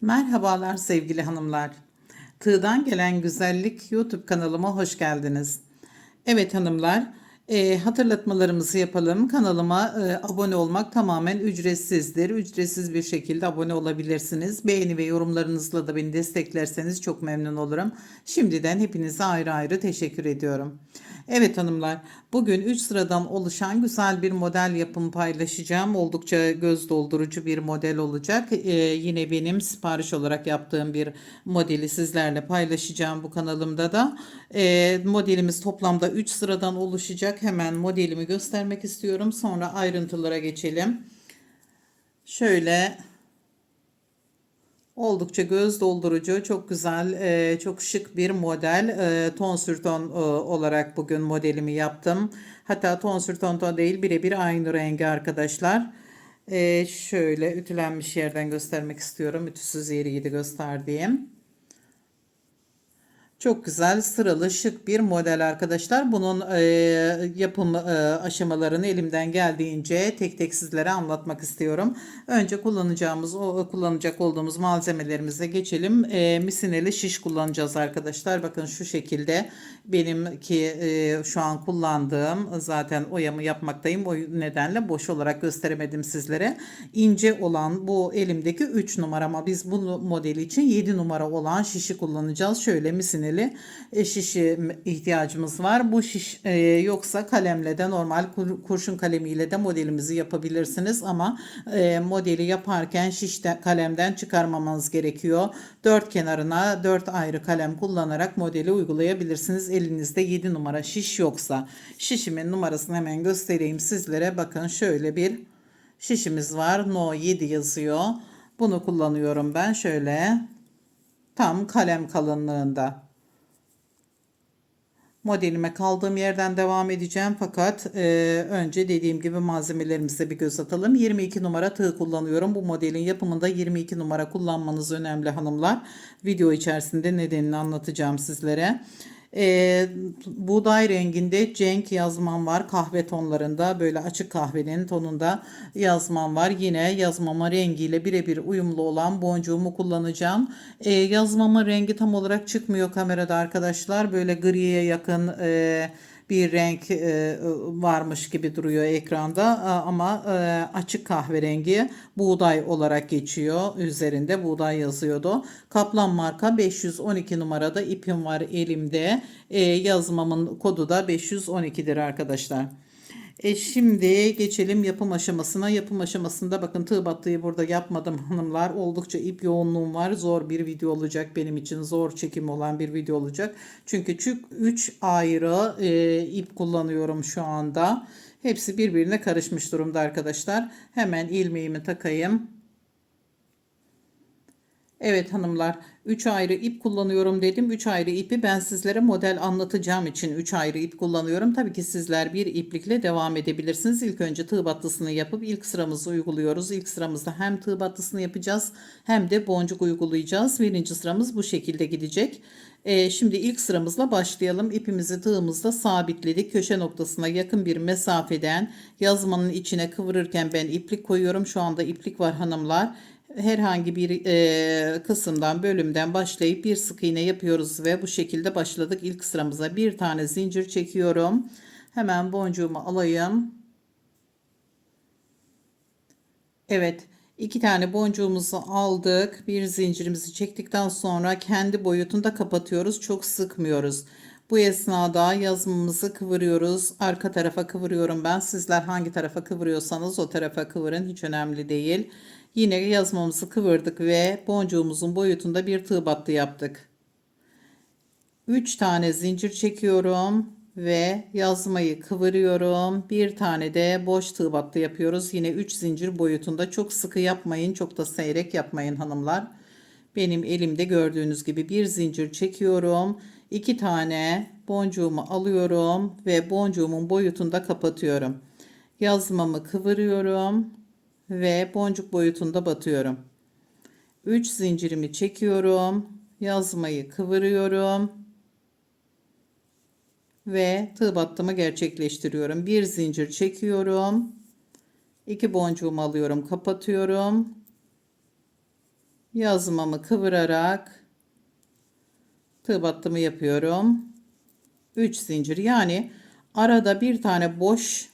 Merhabalar sevgili hanımlar. Tığdan gelen güzellik YouTube kanalıma hoş geldiniz. Evet hanımlar, e, hatırlatmalarımızı yapalım. Kanalıma e, abone olmak tamamen ücretsizdir. Ücretsiz bir şekilde abone olabilirsiniz. Beğeni ve yorumlarınızla da beni desteklerseniz çok memnun olurum. Şimdiden hepinize ayrı ayrı teşekkür ediyorum. Evet hanımlar, bugün 3 sıradan oluşan güzel bir model yapımı paylaşacağım. Oldukça göz doldurucu bir model olacak. Ee, yine benim sipariş olarak yaptığım bir modeli sizlerle paylaşacağım bu kanalımda da. Ee, modelimiz toplamda 3 sıradan oluşacak. Hemen modelimi göstermek istiyorum. Sonra ayrıntılara geçelim. Şöyle Oldukça göz doldurucu, çok güzel, e, çok şık bir model. E, ton sür ton e, olarak bugün modelimi yaptım. Hatta ton sür ton ton değil, birebir aynı rengi arkadaşlar. Şöyle ütülenmiş yerden göstermek istiyorum. Ütüsüz yeri de gösterdiğim. Çok güzel sıralı şık bir model arkadaşlar. Bunun e, yapım e, aşamalarını elimden geldiğince tek tek sizlere anlatmak istiyorum. Önce kullanacağımız o kullanacak olduğumuz malzemelerimize geçelim. E, misineli şiş kullanacağız arkadaşlar. Bakın şu şekilde benimki e, şu an kullandığım zaten oyamı yapmaktayım. O nedenle boş olarak gösteremedim sizlere. İnce olan bu elimdeki 3 numara ama biz bu modeli için 7 numara olan şişi kullanacağız. Şöyle misineli iğneli e, şişi ihtiyacımız var. Bu şiş e, yoksa kalemle de normal kur, kurşun kalemiyle de modelimizi yapabilirsiniz ama e, modeli yaparken şişten kalemden çıkarmamanız gerekiyor. Dört kenarına dört ayrı kalem kullanarak modeli uygulayabilirsiniz. Elinizde 7 numara şiş yoksa şişimin numarasını hemen göstereyim sizlere. Bakın şöyle bir şişimiz var. No 7 yazıyor. Bunu kullanıyorum ben şöyle tam kalem kalınlığında. Modelime kaldığım yerden devam edeceğim fakat e, önce dediğim gibi malzemelerimize bir göz atalım. 22 numara tığ kullanıyorum. Bu modelin yapımında 22 numara kullanmanız önemli hanımlar. Video içerisinde nedenini anlatacağım sizlere. E, buğday renginde cenk yazmam var. Kahve tonlarında böyle açık kahvenin tonunda yazmam var. Yine yazmama rengiyle birebir uyumlu olan boncuğumu kullanacağım. E, yazmama rengi tam olarak çıkmıyor kamerada arkadaşlar. Böyle griye yakın e, bir renk e, varmış gibi duruyor ekranda ama e, açık kahverengi buğday olarak geçiyor. Üzerinde buğday yazıyordu. Kaplan marka 512 numarada ipim var elimde. E, yazmamın kodu da 512'dir arkadaşlar. E şimdi geçelim yapım aşamasına. Yapım aşamasında bakın tığ battıyı burada yapmadım hanımlar. Oldukça ip yoğunluğum var. Zor bir video olacak benim için. Zor çekim olan bir video olacak. Çünkü 3 ayrı e, ip kullanıyorum şu anda. Hepsi birbirine karışmış durumda arkadaşlar. Hemen ilmeğimi takayım. Evet hanımlar 3 ayrı ip kullanıyorum dedim. 3 ayrı ipi ben sizlere model anlatacağım için 3 ayrı ip kullanıyorum. Tabii ki sizler bir iplikle devam edebilirsiniz. İlk önce tığ battısını yapıp ilk sıramızı uyguluyoruz. İlk sıramızda hem tığ battısını yapacağız hem de boncuk uygulayacağız. Birinci sıramız bu şekilde gidecek. Ee, şimdi ilk sıramızla başlayalım. İpimizi tığımızda sabitledik. Köşe noktasına yakın bir mesafeden yazmanın içine kıvırırken ben iplik koyuyorum. Şu anda iplik var hanımlar herhangi bir e, kısımdan bölümden başlayıp bir sık iğne yapıyoruz ve bu şekilde başladık. İlk sıramıza bir tane zincir çekiyorum. Hemen boncuğumu alayım. Evet iki tane boncuğumuzu aldık. Bir zincirimizi çektikten sonra kendi boyutunda kapatıyoruz. Çok sıkmıyoruz. Bu esnada yazmamızı kıvırıyoruz. Arka tarafa kıvırıyorum ben. Sizler hangi tarafa kıvırıyorsanız o tarafa kıvırın. Hiç önemli değil. Yine yazmamızı kıvırdık ve boncuğumuzun boyutunda bir tığ battı yaptık. 3 tane zincir çekiyorum ve yazmayı kıvırıyorum. Bir tane de boş tığ battı yapıyoruz. Yine 3 zincir boyutunda çok sıkı yapmayın. Çok da seyrek yapmayın hanımlar. Benim elimde gördüğünüz gibi bir zincir çekiyorum. 2 tane boncuğumu alıyorum ve boncuğumun boyutunda kapatıyorum. Yazmamı kıvırıyorum ve boncuk boyutunda batıyorum. 3 zincirimi çekiyorum. Yazmayı kıvırıyorum. Ve tığ battımı gerçekleştiriyorum. Bir zincir çekiyorum. 2 boncuğumu alıyorum, kapatıyorum. yazmamı kıvırarak tığ battımı yapıyorum. 3 zincir yani arada bir tane boş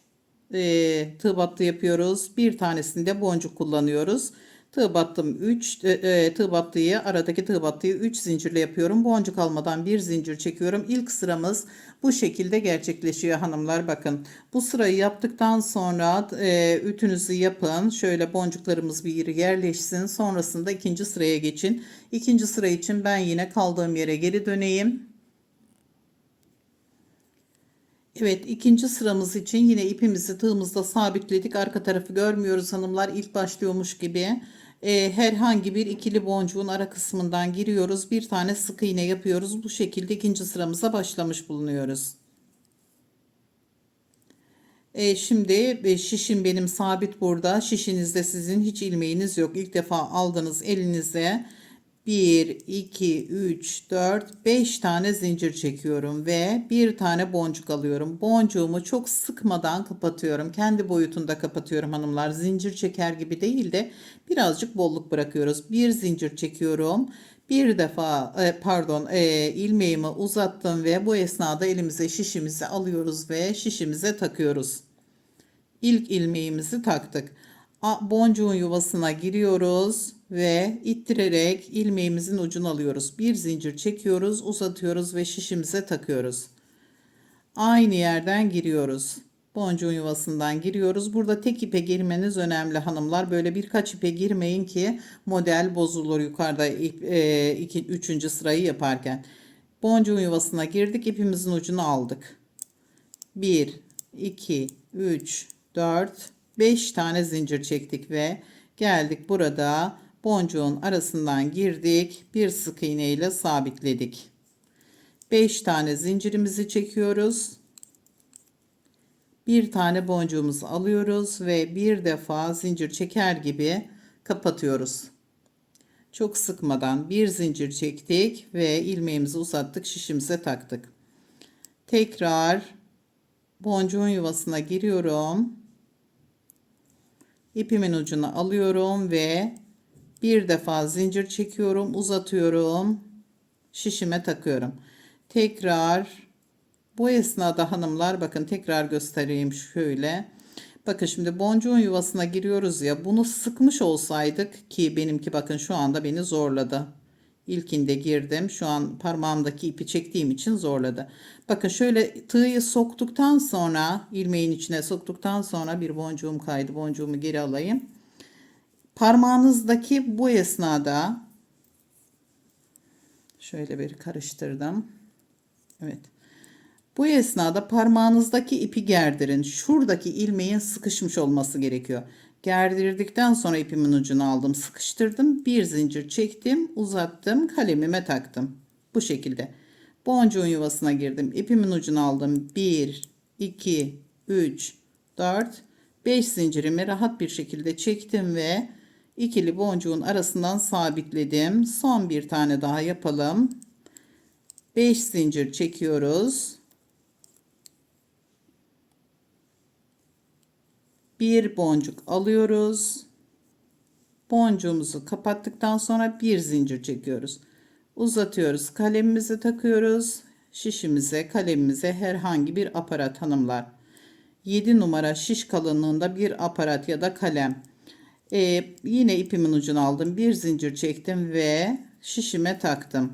e, tığ battı yapıyoruz. Bir tanesinde boncuk kullanıyoruz. Tığ battım 3 e, e, tığ battıyı aradaki tığ battıyı 3 zincirle yapıyorum. Boncuk almadan bir zincir çekiyorum. İlk sıramız bu şekilde gerçekleşiyor hanımlar. Bakın bu sırayı yaptıktan sonra e, ütünüzü yapın. Şöyle boncuklarımız bir yere yerleşsin. Sonrasında ikinci sıraya geçin. İkinci sıra için ben yine kaldığım yere geri döneyim. Evet ikinci sıramız için yine ipimizi tığımızda sabitledik. Arka tarafı görmüyoruz hanımlar. İlk başlıyormuş gibi. Ee, herhangi bir ikili boncuğun ara kısmından giriyoruz. Bir tane sık iğne yapıyoruz. Bu şekilde ikinci sıramıza başlamış bulunuyoruz. Ee, şimdi e, şişim benim sabit burada. Şişinizde sizin hiç ilmeğiniz yok. İlk defa aldınız elinize 1, 2, 3, 4, 5 tane zincir çekiyorum ve bir tane boncuk alıyorum. Boncuğumu çok sıkmadan kapatıyorum. Kendi boyutunda kapatıyorum hanımlar. Zincir çeker gibi değil de birazcık bolluk bırakıyoruz. Bir zincir çekiyorum. Bir defa e, pardon e, ilmeğimi uzattım ve bu esnada elimize şişimizi alıyoruz ve şişimize takıyoruz. İlk ilmeğimizi taktık. Boncuğun yuvasına giriyoruz ve ittirerek ilmeğimizin ucunu alıyoruz. Bir zincir çekiyoruz, uzatıyoruz ve şişimize takıyoruz. Aynı yerden giriyoruz. Boncuğun yuvasından giriyoruz. Burada tek ipe girmeniz önemli hanımlar. Böyle birkaç ipe girmeyin ki model bozulur yukarıda ilk, e, sırayı yaparken. Boncuğun yuvasına girdik. ipimizin ucunu aldık. 1, 2, 3, 4, 5 tane zincir çektik ve geldik burada boncuğun arasından girdik. Bir sık iğne ile sabitledik. 5 tane zincirimizi çekiyoruz. Bir tane boncuğumuzu alıyoruz ve bir defa zincir çeker gibi kapatıyoruz. Çok sıkmadan bir zincir çektik ve ilmeğimizi uzattık, şişimize taktık. Tekrar boncuğun yuvasına giriyorum. İpimin ucunu alıyorum ve bir defa zincir çekiyorum, uzatıyorum. Şişime takıyorum. Tekrar bu esnada hanımlar bakın tekrar göstereyim şöyle. Bakın şimdi boncuğun yuvasına giriyoruz ya bunu sıkmış olsaydık ki benimki bakın şu anda beni zorladı. İlkinde girdim. Şu an parmağımdaki ipi çektiğim için zorladı. Bakın şöyle tığı soktuktan sonra ilmeğin içine soktuktan sonra bir boncuğum kaydı. Boncuğumu geri alayım. Parmağınızdaki bu esnada şöyle bir karıştırdım. Evet. Bu esnada parmağınızdaki ipi gerdirin. Şuradaki ilmeğin sıkışmış olması gerekiyor. Gerdirdikten sonra ipimin ucunu aldım, sıkıştırdım. Bir zincir çektim, uzattım, kalemime taktım. Bu şekilde. Boncuğun yuvasına girdim. ipimin ucunu aldım. 1, 2, 3, 4, 5 zincirimi rahat bir şekilde çektim ve ikili boncuğun arasından sabitledim. Son bir tane daha yapalım. 5 zincir çekiyoruz. Bir boncuk alıyoruz. Boncuğumuzu kapattıktan sonra bir zincir çekiyoruz. Uzatıyoruz. Kalemimizi takıyoruz. Şişimize, kalemimize herhangi bir aparat hanımlar. 7 numara şiş kalınlığında bir aparat ya da kalem. Ee, yine ipimin ucunu aldım. Bir zincir çektim ve şişime taktım.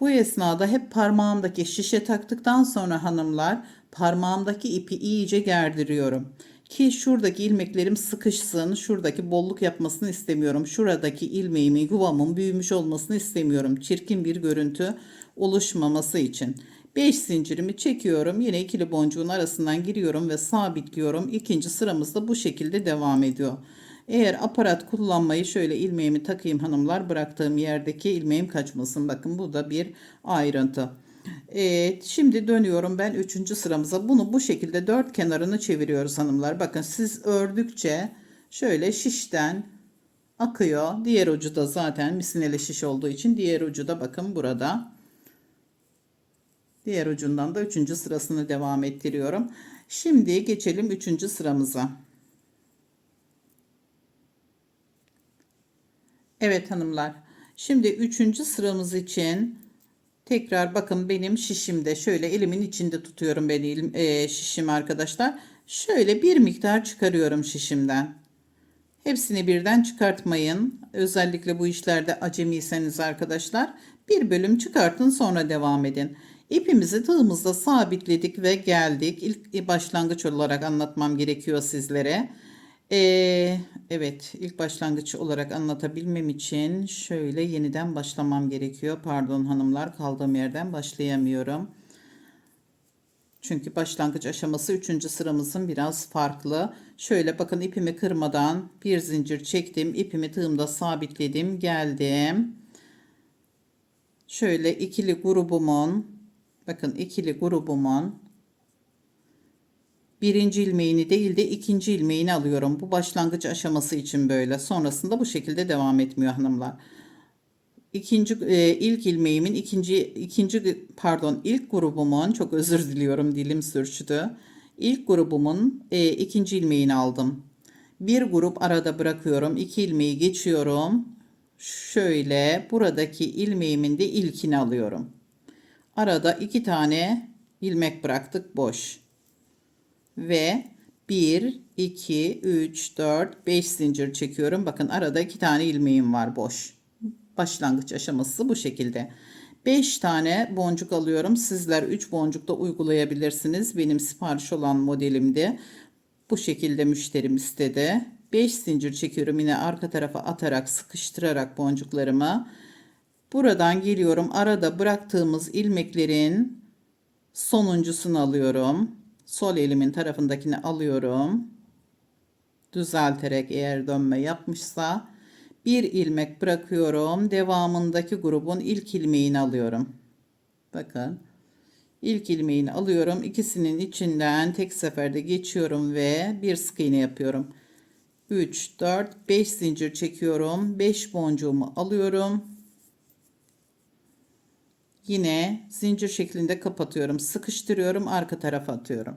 Bu esnada hep parmağımdaki şişe taktıktan sonra hanımlar parmağımdaki ipi iyice gerdiriyorum. Ki şuradaki ilmeklerim sıkışsın. Şuradaki bolluk yapmasını istemiyorum. Şuradaki ilmeğimin yuvamın büyümüş olmasını istemiyorum. Çirkin bir görüntü oluşmaması için. 5 zincirimi çekiyorum. Yine ikili boncuğun arasından giriyorum ve sabitliyorum. İkinci sıramızda bu şekilde devam ediyor. Eğer aparat kullanmayı şöyle ilmeğimi takayım hanımlar bıraktığım yerdeki ilmeğim kaçmasın. Bakın bu da bir ayrıntı. Evet, şimdi dönüyorum ben üçüncü sıramıza. Bunu bu şekilde dört kenarını çeviriyoruz hanımlar. Bakın siz ördükçe şöyle şişten akıyor. Diğer ucu da zaten misineli şiş olduğu için diğer ucu da bakın burada. Diğer ucundan da üçüncü sırasını devam ettiriyorum. Şimdi geçelim üçüncü sıramıza. Evet hanımlar. Şimdi üçüncü sıramız için tekrar bakın benim şişimde şöyle elimin içinde tutuyorum ben e, şişimi arkadaşlar. Şöyle bir miktar çıkarıyorum şişimden. Hepsini birden çıkartmayın. Özellikle bu işlerde acemiyseniz arkadaşlar bir bölüm çıkartın sonra devam edin. İpimizi tığımızda sabitledik ve geldik. İlk başlangıç olarak anlatmam gerekiyor sizlere. Ee, evet ilk başlangıç olarak anlatabilmem için şöyle yeniden başlamam gerekiyor. Pardon hanımlar kaldığım yerden başlayamıyorum. Çünkü başlangıç aşaması 3. sıramızın biraz farklı. Şöyle bakın ipimi kırmadan bir zincir çektim. ipimi tığımda sabitledim. Geldim. Şöyle ikili grubumun bakın ikili grubumun birinci ilmeğini değil de ikinci ilmeğini alıyorum. Bu başlangıç aşaması için böyle. Sonrasında bu şekilde devam etmiyor hanımlar. İkinci e, ilk ilmeğimin ikinci ikinci pardon ilk grubumun çok özür diliyorum dilim sürçtü. İlk grubumun e, ikinci ilmeğini aldım. Bir grup arada bırakıyorum. iki ilmeği geçiyorum. Şöyle buradaki ilmeğimin de ilkini alıyorum. Arada iki tane ilmek bıraktık boş. Ve 1, 2, 3, 4, 5 zincir çekiyorum. Bakın arada iki tane ilmeğim var boş. Başlangıç aşaması bu şekilde. 5 tane boncuk alıyorum. Sizler 3 boncuk da uygulayabilirsiniz. Benim sipariş olan modelimde bu şekilde müşterim istedi. 5 zincir çekiyorum yine arka tarafa atarak sıkıştırarak boncuklarımı. Buradan geliyorum. Arada bıraktığımız ilmeklerin sonuncusunu alıyorum. Sol elimin tarafındakini alıyorum. Düzelterek eğer dönme yapmışsa bir ilmek bırakıyorum. Devamındaki grubun ilk ilmeğini alıyorum. Bakın. İlk ilmeğini alıyorum. İkisinin içinden tek seferde geçiyorum ve bir sık iğne yapıyorum. 3, 4, 5 zincir çekiyorum. 5 boncuğumu alıyorum. Yine zincir şeklinde kapatıyorum. Sıkıştırıyorum. Arka tarafa atıyorum.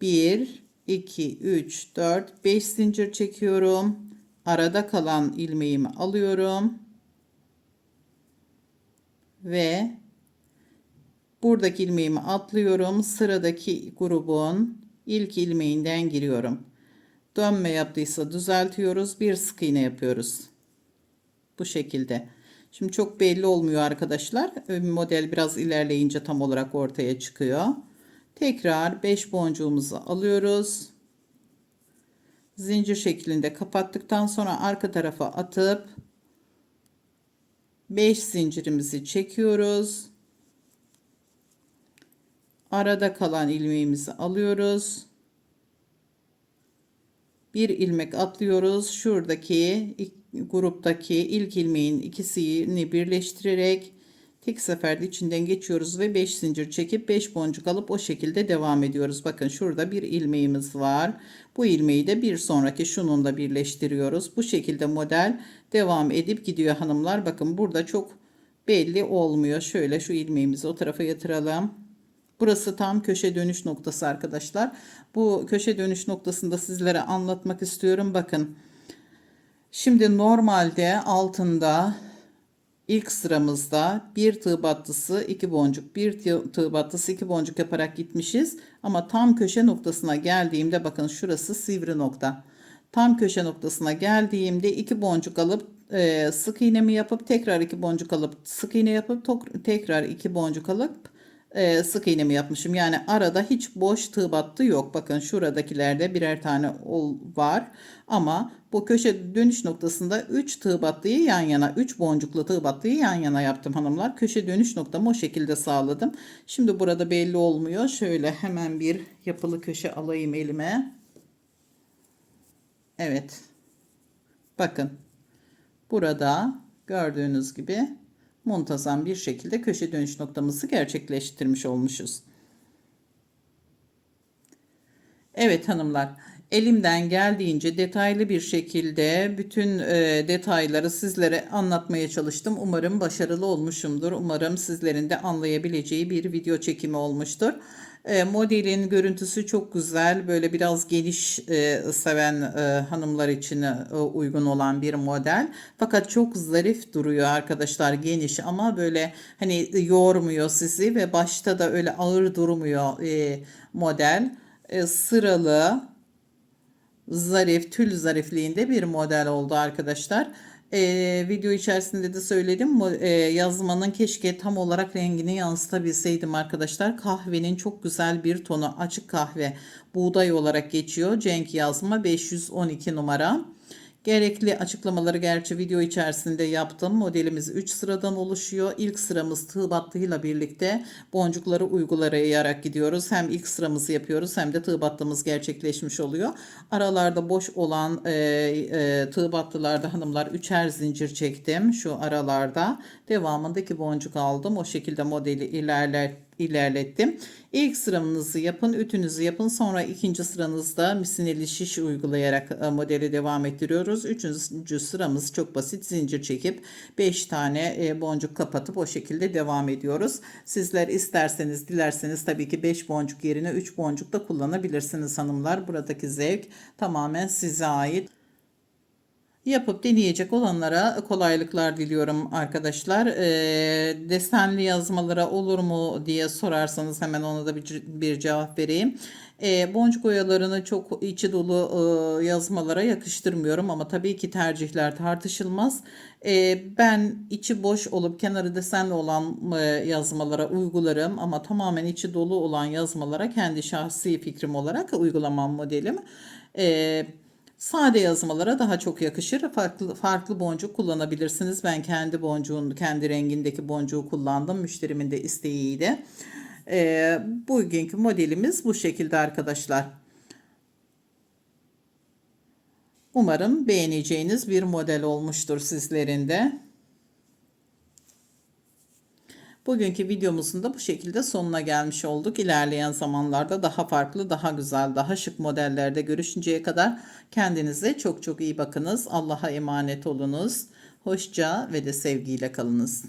1, 2, 3, 4, 5 zincir çekiyorum. Arada kalan ilmeğimi alıyorum. Ve buradaki ilmeğimi atlıyorum. Sıradaki grubun ilk ilmeğinden giriyorum. Dönme yaptıysa düzeltiyoruz. Bir sık iğne yapıyoruz. Bu şekilde. Şimdi çok belli olmuyor arkadaşlar. Model biraz ilerleyince tam olarak ortaya çıkıyor. Tekrar 5 boncuğumuzu alıyoruz. Zincir şeklinde kapattıktan sonra arka tarafa atıp 5 zincirimizi çekiyoruz. Arada kalan ilmeğimizi alıyoruz. Bir ilmek atlıyoruz. Şuradaki gruptaki ilk ilmeğin ikisini birleştirerek tek seferde içinden geçiyoruz ve 5 zincir çekip 5 boncuk alıp o şekilde devam ediyoruz. Bakın şurada bir ilmeğimiz var. Bu ilmeği de bir sonraki şununla birleştiriyoruz. Bu şekilde model devam edip gidiyor hanımlar. Bakın burada çok belli olmuyor. Şöyle şu ilmeğimizi o tarafa yatıralım. Burası tam köşe dönüş noktası arkadaşlar. Bu köşe dönüş noktasında sizlere anlatmak istiyorum. Bakın Şimdi normalde altında ilk sıramızda bir tığ battısı iki boncuk bir tığ battısı iki boncuk yaparak gitmişiz. Ama tam köşe noktasına geldiğimde bakın şurası sivri nokta. Tam köşe noktasına geldiğimde iki boncuk alıp e, sık iğnemi yapıp tekrar iki boncuk alıp sık iğne yapıp tekrar iki boncuk alıp e, sık iğnemi yapmışım. Yani arada hiç boş tığ battı yok. Bakın şuradakilerde birer tane ol var. Ama bu köşe dönüş noktasında 3 tığ battıyı yan yana 3 boncuklu tığ battıyı yan yana yaptım hanımlar. Köşe dönüş noktamı o şekilde sağladım. Şimdi burada belli olmuyor. Şöyle hemen bir yapılı köşe alayım elime. Evet. Bakın. Burada gördüğünüz gibi muntazam bir şekilde köşe dönüş noktamızı gerçekleştirmiş olmuşuz. Evet hanımlar elimden geldiğince detaylı bir şekilde bütün e, detayları sizlere anlatmaya çalıştım. Umarım başarılı olmuşumdur. Umarım sizlerin de anlayabileceği bir video çekimi olmuştur. E, modelin görüntüsü çok güzel. Böyle biraz geniş e, seven e, hanımlar için uygun olan bir model. Fakat çok zarif duruyor arkadaşlar. Geniş ama böyle hani yormuyor sizi ve başta da öyle ağır durmuyor model. Sıralı zarif, tül zarifliğinde bir model oldu arkadaşlar. Ee, video içerisinde de söyledim. E, yazmanın keşke tam olarak rengini yansıtabilseydim arkadaşlar. Kahvenin çok güzel bir tonu. Açık kahve buğday olarak geçiyor. Cenk yazma 512 numara. Gerekli açıklamaları gerçi video içerisinde yaptım. Modelimiz 3 sıradan oluşuyor. İlk sıramız tığ battığıyla birlikte boncukları uygulayarak gidiyoruz. Hem ilk sıramızı yapıyoruz hem de tığ battığımız gerçekleşmiş oluyor. Aralarda boş olan e, e, tığ battılarda hanımlar üçer zincir çektim şu aralarda. Devamındaki boncuk aldım. O şekilde modeli ilerler ilerlettim. İlk sıranızı yapın, ütünüzü yapın. Sonra ikinci sıranızda misineli şiş uygulayarak e, modeli devam ettiriyoruz. Üçüncü sıramız çok basit. Zincir çekip 5 tane e, boncuk kapatıp o şekilde devam ediyoruz. Sizler isterseniz, dilerseniz tabii ki 5 boncuk yerine 3 boncuk da kullanabilirsiniz hanımlar. Buradaki zevk tamamen size ait. Yapıp deneyecek olanlara kolaylıklar diliyorum arkadaşlar. Ee, desenli yazmalara olur mu diye sorarsanız hemen ona da bir, bir cevap vereyim. Ee, boncuk oyalarını çok içi dolu e, yazmalara yakıştırmıyorum ama tabii ki tercihler tartışılmaz. Ee, ben içi boş olup kenarı desenli olan e, yazmalara uygularım ama tamamen içi dolu olan yazmalara kendi şahsi fikrim olarak uygulamam modelim. Ee, Sade yazmalara daha çok yakışır. Farklı farklı boncuk kullanabilirsiniz. Ben kendi boncuğun kendi rengindeki boncuğu kullandım. Müşterimin de isteğiydi. Ee, bugünkü modelimiz bu şekilde arkadaşlar. Umarım beğeneceğiniz bir model olmuştur sizlerin de. Bugünkü videomuzun da bu şekilde sonuna gelmiş olduk. İlerleyen zamanlarda daha farklı, daha güzel, daha şık modellerde görüşünceye kadar kendinize çok çok iyi bakınız. Allah'a emanet olunuz. Hoşça ve de sevgiyle kalınız.